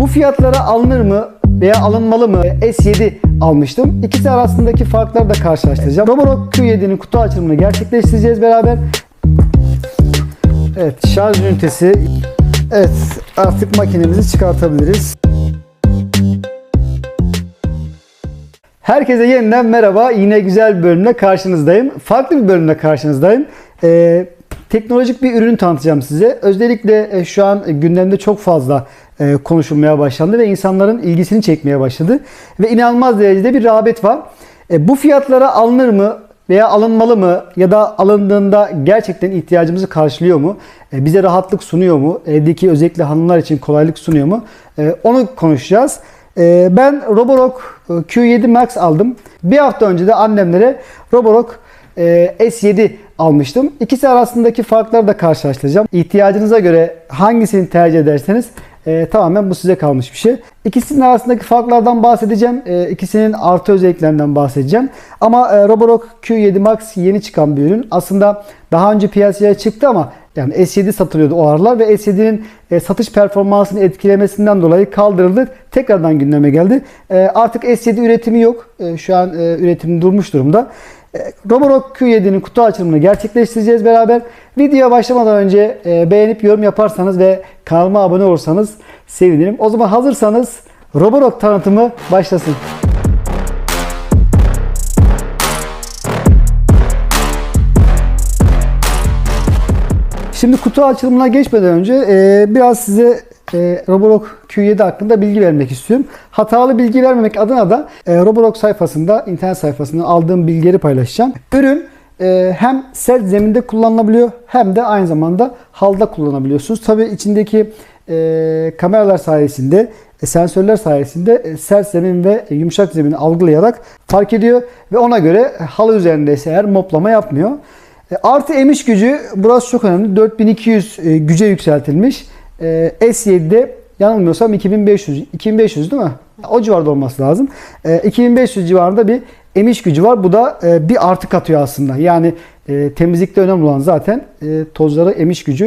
Bu fiyatlara alınır mı veya alınmalı mı? S7 almıştım. İkisi arasındaki farkları da karşılaştıracağım. Roborock Q7'nin kutu açılımını gerçekleştireceğiz beraber. Evet şarj ünitesi. Evet artık makinemizi çıkartabiliriz. Herkese yeniden merhaba. Yine güzel bir bölümle karşınızdayım. Farklı bir bölümle karşınızdayım. Ee, teknolojik bir ürün tanıtacağım size. Özellikle e, şu an gündemde çok fazla konuşulmaya başlandı ve insanların ilgisini çekmeye başladı. Ve inanılmaz derecede bir rağbet var. E, bu fiyatlara alınır mı? veya alınmalı mı ya da alındığında gerçekten ihtiyacımızı karşılıyor mu? E, bize rahatlık sunuyor mu? Evdeki özellikle hanımlar için kolaylık sunuyor mu? E, onu konuşacağız. E, ben Roborock e, Q7 Max aldım. Bir hafta önce de annemlere Roborock e, S7 almıştım. İkisi arasındaki farkları da karşılaştıracağım. İhtiyacınıza göre hangisini tercih ederseniz e, tamamen bu size kalmış bir şey. İkisinin arasındaki farklardan bahsedeceğim. E, ikisinin artı özelliklerinden bahsedeceğim. Ama e, Roborock Q7 Max yeni çıkan bir ürün. Aslında daha önce piyasaya çıktı ama yani S7 satılıyordu o aralar ve S7'nin e, satış performansını etkilemesinden dolayı kaldırıldı. Tekrardan gündeme geldi. E, artık S7 üretimi yok. E, şu an e, üretim durmuş durumda. Roborock Q7'nin kutu açılımını gerçekleştireceğiz beraber. Videoya başlamadan önce e, beğenip yorum yaparsanız ve kanalıma abone olursanız sevinirim. O zaman hazırsanız Roborock tanıtımı başlasın. Şimdi kutu açılımına geçmeden önce e, biraz size e, Roborock Q7 hakkında bilgi vermek istiyorum. Hatalı bilgi vermemek adına da e, Roborock sayfasında, internet sayfasında aldığım bilgileri paylaşacağım. Ürün e, hem sert zeminde kullanılabiliyor hem de aynı zamanda halda kullanabiliyorsunuz. Tabii içindeki e, kameralar sayesinde, e, sensörler sayesinde e, sert zemin ve yumuşak zemini algılayarak fark ediyor ve ona göre halı üzerindeyse eğer moplama yapmıyor. E, Artı emiş gücü burası çok önemli. 4200 e, güce yükseltilmiş. E, S7'de yanılmıyorsam 2500 2500 değil mi? O civarda olması lazım. E, 2500 civarında bir emiş gücü var. Bu da e, bir artı katıyor aslında. Yani e, temizlikte önemli olan zaten e, tozları emiş gücü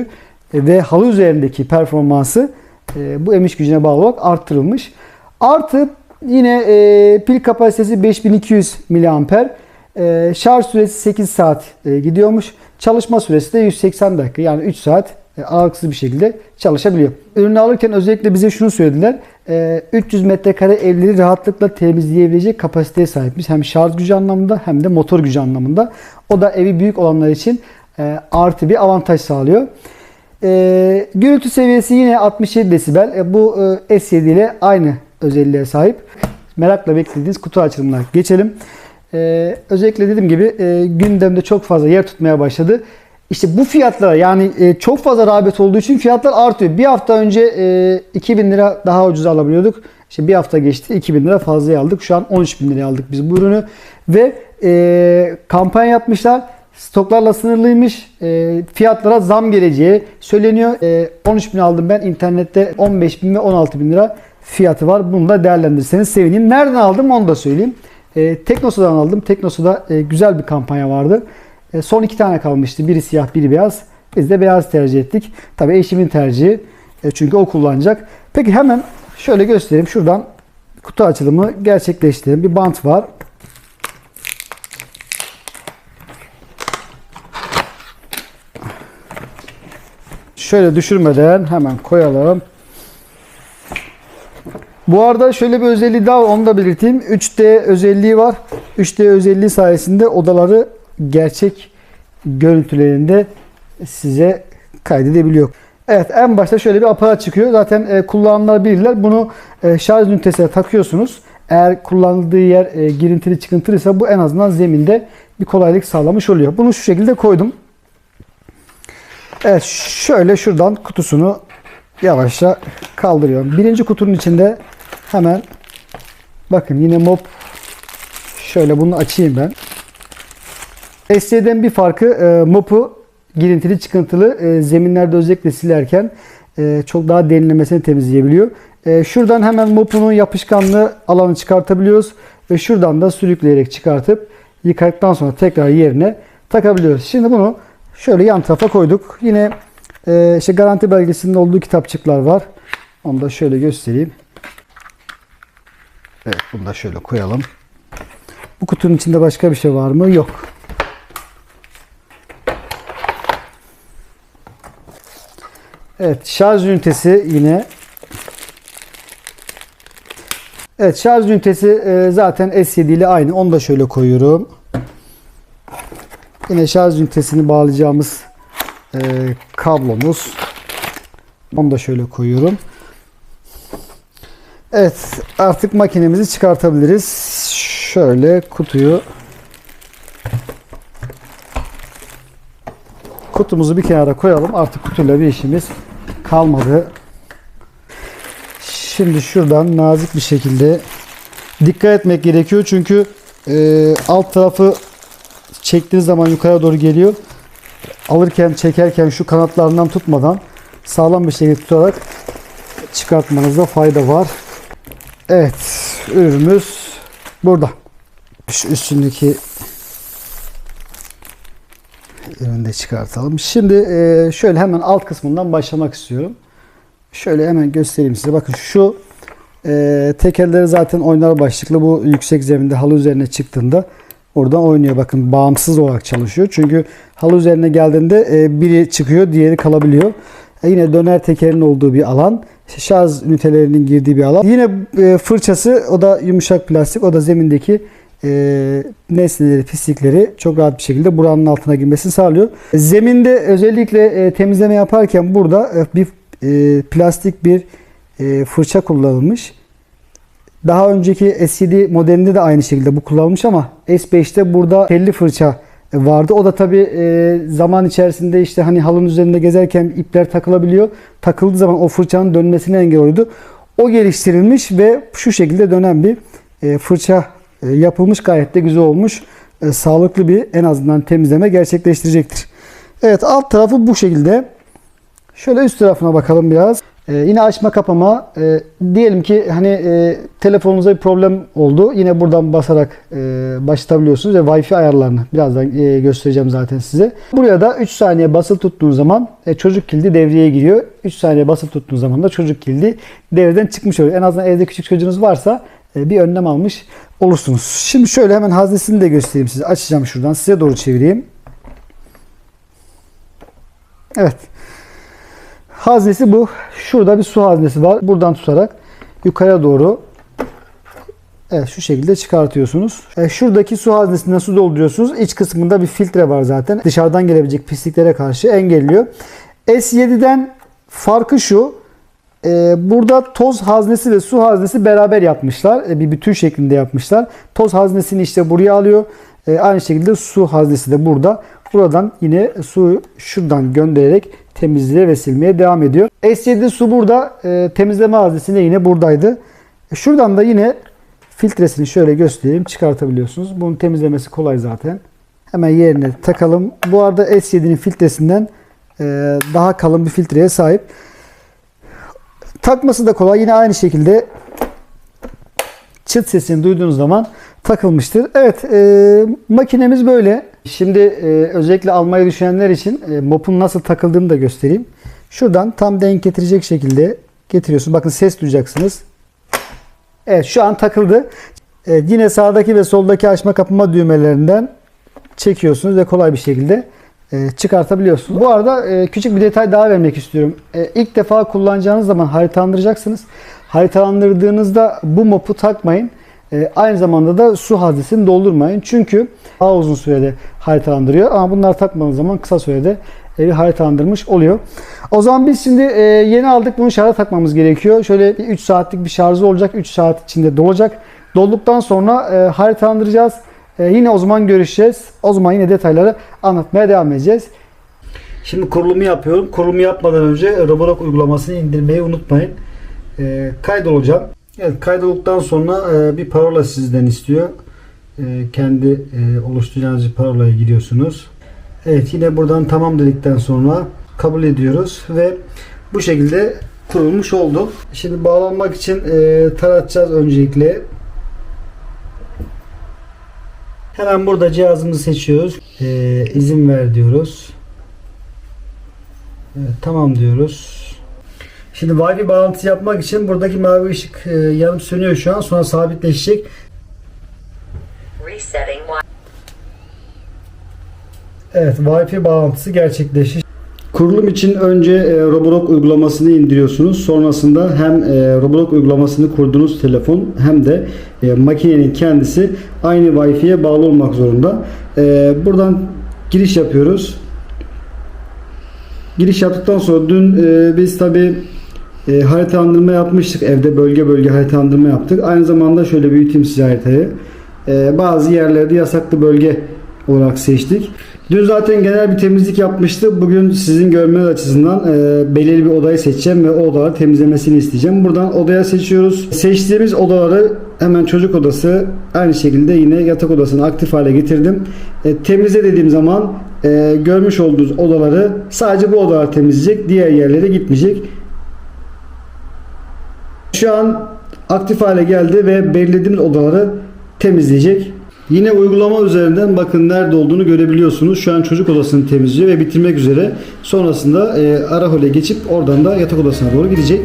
e, ve halı üzerindeki performansı e, bu emiş gücüne bağlı olarak arttırılmış. Artı yine e, pil kapasitesi 5200 mAh. Ee, şarj süresi 8 saat e, gidiyormuş. Çalışma süresi de 180 dakika yani 3 saat e, aralıksız bir şekilde çalışabiliyor. Ürünü alırken özellikle bize şunu söylediler. E, 300 metrekare evleri rahatlıkla temizleyebilecek kapasiteye sahipmiş. Hem şarj gücü anlamında hem de motor gücü anlamında. O da evi büyük olanlar için e, artı bir avantaj sağlıyor. E, gürültü seviyesi yine 67 desibel. E, bu e, S7 ile aynı özelliğe sahip. Merakla beklediğiniz kutu açılımına geçelim. Özellikle dediğim gibi e, gündemde çok fazla yer tutmaya başladı. İşte bu fiyatlara yani e, çok fazla rağbet olduğu için fiyatlar artıyor. Bir hafta önce e, 2000 lira daha ucuz alabiliyorduk. İşte bir hafta geçti 2000 lira fazla aldık. Şu an 13 bin liraya aldık biz bu ürünü. Ve e, kampanya yapmışlar. Stoklarla sınırlıymış. E, fiyatlara zam geleceği söyleniyor. E, 13 bin aldım ben internette 15 bin ve 16 bin lira fiyatı var. Bunu da değerlendirirseniz sevinirim. Nereden aldım onu da söyleyeyim. E, Teknosa'dan aldım. Teknosa'da e, güzel bir kampanya vardı. E, son iki tane kalmıştı. Biri siyah, biri beyaz. Biz de beyaz tercih ettik. Tabii eşimin tercihi. E, çünkü o kullanacak. Peki hemen şöyle göstereyim. Şuradan kutu açılımı gerçekleştirelim. Bir bant var. Şöyle düşürmeden hemen koyalım. Bu arada şöyle bir özelliği daha var, onu da belirteyim. 3D özelliği var. 3D özelliği sayesinde odaları gerçek görüntülerinde size kaydedebiliyor. Evet en başta şöyle bir aparat çıkıyor. Zaten e, kullananlar bilirler. Bunu e, şarj ünitesine takıyorsunuz. Eğer kullanıldığı yer e, girintili çıkıntılıysa bu en azından zeminde bir kolaylık sağlamış oluyor. Bunu şu şekilde koydum. Evet şöyle şuradan kutusunu yavaşça kaldırıyorum. Birinci kutunun içinde hemen bakın yine mop şöyle bunu açayım ben. SC'den bir farkı e, mopu girintili çıkıntılı e, zeminlerde özellikle silerken e, çok daha derinlemesine temizleyebiliyor. E, şuradan hemen mopunun yapışkanlığı alanı çıkartabiliyoruz ve şuradan da sürükleyerek çıkartıp yıkadıktan sonra tekrar yerine takabiliyoruz. Şimdi bunu şöyle yan tarafa koyduk. Yine e, işte garanti belgesinin olduğu kitapçıklar var. Onu da şöyle göstereyim. Evet bunu da şöyle koyalım. Bu kutunun içinde başka bir şey var mı? Yok. Evet şarj ünitesi yine. Evet şarj ünitesi e, zaten S7 ile aynı. Onu da şöyle koyuyorum. Yine şarj ünitesini bağlayacağımız e, kablomuz. Onu da şöyle koyuyorum. Evet artık makinemizi çıkartabiliriz. Şöyle kutuyu kutumuzu bir kenara koyalım. Artık kutuyla bir işimiz kalmadı. Şimdi şuradan nazik bir şekilde dikkat etmek gerekiyor. Çünkü e, alt tarafı çektiğiniz zaman yukarı doğru geliyor. Alırken çekerken şu kanatlarından tutmadan sağlam bir şekilde tutarak çıkartmanızda fayda var. Evet ürünümüz burada. Şu üstündeki ürünü de çıkartalım. Şimdi e, şöyle hemen alt kısmından başlamak istiyorum. Şöyle hemen göstereyim size. Bakın şu e, tekerleri zaten oynar başlıklı. Bu yüksek zeminde halı üzerine çıktığında oradan oynuyor. Bakın bağımsız olarak çalışıyor. Çünkü halı üzerine geldiğinde e, biri çıkıyor, diğeri kalabiliyor. Yine döner tekerin olduğu bir alan. Şarj ünitelerinin girdiği bir alan. Yine fırçası o da yumuşak plastik. O da zemindeki e, nesneleri, pislikleri çok rahat bir şekilde buranın altına girmesini sağlıyor. Zeminde özellikle e, temizleme yaparken burada e, bir plastik bir fırça kullanılmış. Daha önceki S7 modelinde de aynı şekilde bu kullanılmış ama S5'te burada telli fırça vardı. O da tabi zaman içerisinde işte hani halının üzerinde gezerken ipler takılabiliyor. Takıldığı zaman o fırçanın dönmesine engel oluyordu. O geliştirilmiş ve şu şekilde dönen bir fırça yapılmış. Gayet de güzel olmuş. E, sağlıklı bir en azından temizleme gerçekleştirecektir. Evet alt tarafı bu şekilde. Şöyle üst tarafına bakalım biraz. Ee, yine açma kapama. Ee, diyelim ki hani e, telefonunuza bir problem oldu. Yine buradan basarak e, başlatabiliyorsunuz ve Wi-Fi ayarlarını birazdan e, göstereceğim zaten size. Buraya da 3 saniye basılı tuttuğunuz zaman e, çocuk kilidi devreye giriyor. 3 saniye basılı tuttuğunuz zaman da çocuk kilidi devreden çıkmış oluyor. En azından evde küçük çocuğunuz varsa e, bir önlem almış olursunuz. Şimdi şöyle hemen haznesini de göstereyim size. Açacağım şuradan. Size doğru çevireyim. Evet. Haznesi bu. Şurada bir su haznesi var. Buradan tutarak yukarıya doğru Evet şu şekilde çıkartıyorsunuz. E, şuradaki su haznesinden su dolduruyorsunuz. İç kısmında bir filtre var zaten. Dışarıdan gelebilecek pisliklere karşı engelliyor. S7'den farkı şu. E, burada toz haznesi ve su haznesi beraber yapmışlar. E, bir bütün şeklinde yapmışlar. Toz haznesini işte buraya alıyor. E, aynı şekilde su haznesi de burada. Buradan yine su şuradan göndererek temizliğe ve silmeye devam ediyor. S7 su burada. Temizleme haznesinde yine buradaydı. Şuradan da yine filtresini şöyle göstereyim. Çıkartabiliyorsunuz. Bunun temizlemesi kolay zaten. Hemen yerine takalım. Bu arada S7'nin filtresinden e, daha kalın bir filtreye sahip. Takması da kolay. Yine aynı şekilde çıt sesini duyduğunuz zaman takılmıştır. Evet e, makinemiz böyle. Şimdi e, özellikle almayı düşünenler için e, mopun nasıl takıldığını da göstereyim. Şuradan tam denk getirecek şekilde getiriyorsunuz. Bakın ses duyacaksınız. Evet şu an takıldı. E, yine sağdaki ve soldaki açma kapama düğmelerinden çekiyorsunuz ve kolay bir şekilde çıkartabiliyorsunuz. Bu arada e, küçük bir detay daha vermek istiyorum. E, ilk defa kullanacağınız zaman haritalandıracaksınız. Haritalandırdığınızda bu mopu takmayın. E, aynı zamanda da su haznesini doldurmayın. Çünkü daha uzun sürede haritalandırıyor. Ama bunları takmadığınız zaman kısa sürede evi haritalandırmış oluyor. O zaman biz şimdi e, yeni aldık bunu şarja takmamız gerekiyor. Şöyle bir 3 saatlik bir şarjı olacak. 3 saat içinde dolacak. Dolduktan sonra e, haritalandıracağız. E, yine o zaman görüşeceğiz. O zaman yine detayları anlatmaya devam edeceğiz. Şimdi kurulumu yapıyorum. Kurulumu yapmadan önce Roborock uygulamasını indirmeyi unutmayın. E, kaydolacağım. Evet kaydolduktan sonra e, bir parola sizden istiyor. E, kendi e, oluşturacağınız parolaya giriyorsunuz. Evet yine buradan tamam dedikten sonra kabul ediyoruz ve bu şekilde kurulmuş oldu. Şimdi bağlanmak için e, taratacağız öncelikle. Hemen burada cihazımızı seçiyoruz. E, izin ver diyoruz. Evet, tamam diyoruz. Şimdi Wi-Fi bağlantısı yapmak için buradaki mavi ışık e, yanıp sönüyor şu an. Sonra sabitleşecek. Evet, Wi-Fi bağlantısı gerçekleşti. Kurulum için önce e, Roblox uygulamasını indiriyorsunuz. Sonrasında hem e, Roblox uygulamasını kurduğunuz telefon hem de e, makinenin kendisi aynı Wi-Fi'ye bağlı olmak zorunda. E, buradan giriş yapıyoruz. Giriş yaptıktan sonra dün e, biz tabi e, haritalandırma yapmıştık. Evde bölge bölge haritalandırma yaptık. Aynı zamanda şöyle büyüteyim size haritayı. E, bazı yerlerde yasaklı bölge olarak seçtik. Dün zaten genel bir temizlik yapmıştı. Bugün sizin görmeniz açısından e, belirli bir odayı seçeceğim ve o odaları temizlemesini isteyeceğim. Buradan odaya seçiyoruz. Seçtiğimiz odaları hemen çocuk odası aynı şekilde yine yatak odasını aktif hale getirdim. E, temizle dediğim zaman e, görmüş olduğunuz odaları sadece bu odalar temizleyecek. Diğer yerlere gitmeyecek. Şu an aktif hale geldi ve belirlediğimiz odaları temizleyecek. Yine uygulama üzerinden bakın nerede olduğunu görebiliyorsunuz. Şu an çocuk odasını temizliyor ve bitirmek üzere. Sonrasında e, ara hole geçip oradan da yatak odasına doğru gidecek.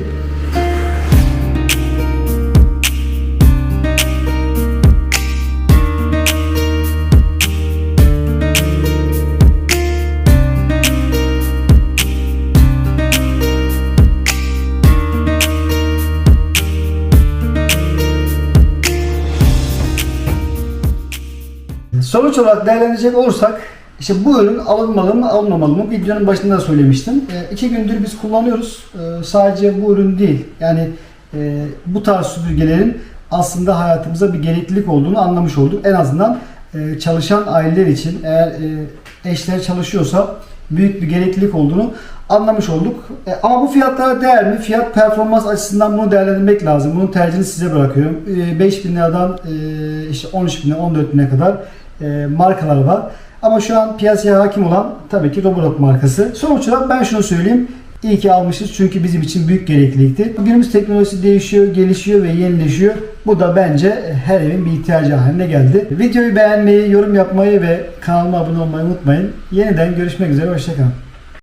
Sonuç olarak değerlendirecek olursak işte bu ürün alınmalı mı alınmamalı mı videonun başında da söylemiştim. E, iki gündür biz kullanıyoruz. E, sadece bu ürün değil. Yani e, bu tarz süpürgelerin aslında hayatımıza bir gereklilik olduğunu anlamış olduk. En azından e, çalışan aileler için eğer e, eşler çalışıyorsa büyük bir gereklilik olduğunu anlamış olduk. E, ama bu fiyatlara değer mi? Fiyat performans açısından bunu değerlendirmek lazım. Bunun tercihini size bırakıyorum. E, 5000 liradan e, işte 13 bin 14 bine kadar e, markalar var. Ama şu an piyasaya hakim olan tabii ki Roborock markası. Sonuç olarak ben şunu söyleyeyim. İyi ki almışız çünkü bizim için büyük gereklilikti. Günümüz teknolojisi değişiyor, gelişiyor ve yenileşiyor. Bu da bence her evin bir ihtiyacı haline geldi. Videoyu beğenmeyi, yorum yapmayı ve kanalıma abone olmayı unutmayın. Yeniden görüşmek üzere, hoşçakalın.